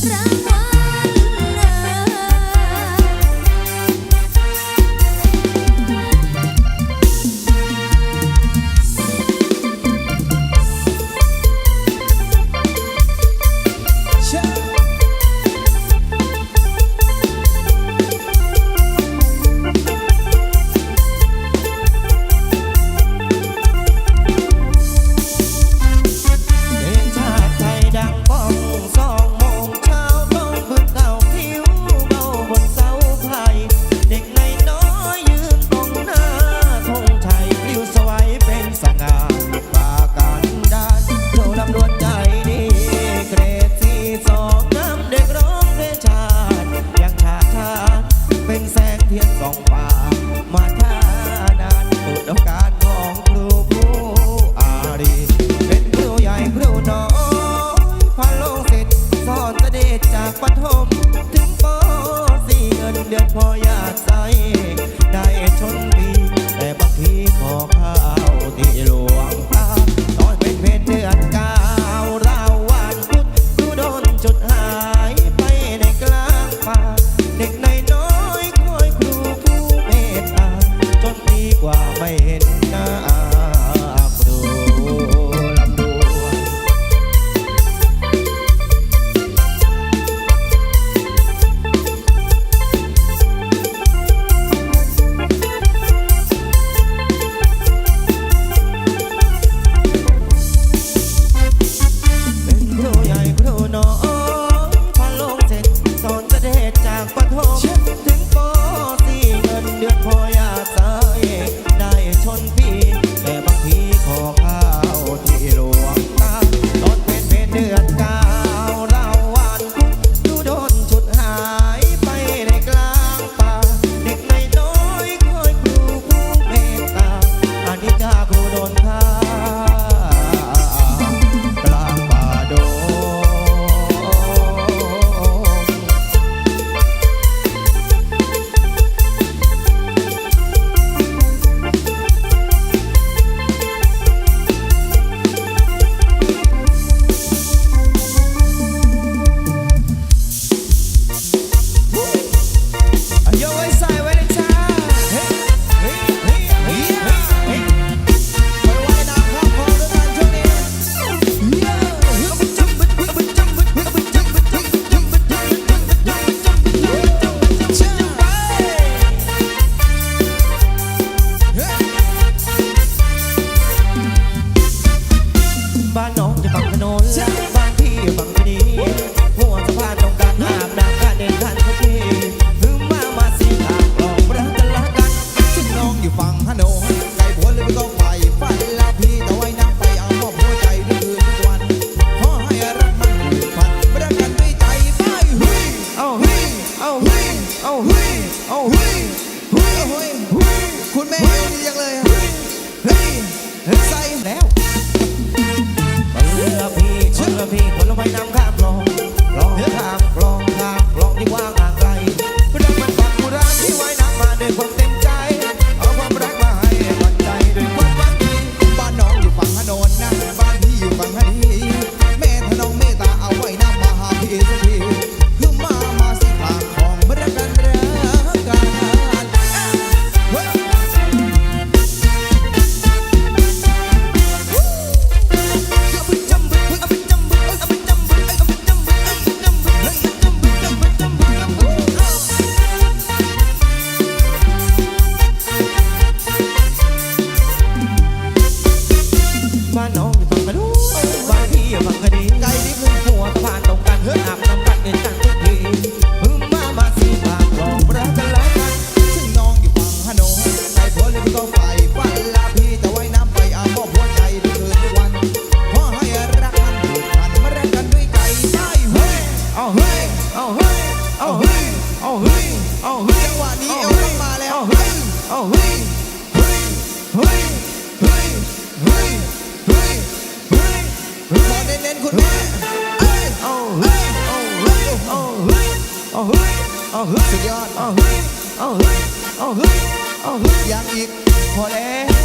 pra. ฮ้ยเฮ้ยเฮ้ยเฮ้ยเฮ้ยเฮ้ยเฮ้ยเฮ้ยขอเน้นๆคุณแม่เอ้ยโอ้เฮ้ยโอ้เฮ้ยโอ้เฮ้ยโอ้เฮ้ยโอ้เฮ้ยสุดยอดโอ้เฮ้ยโอ้เฮ้ยโอ้เฮ้ยโอ้เฮ้ยยังอีกพอแล้ว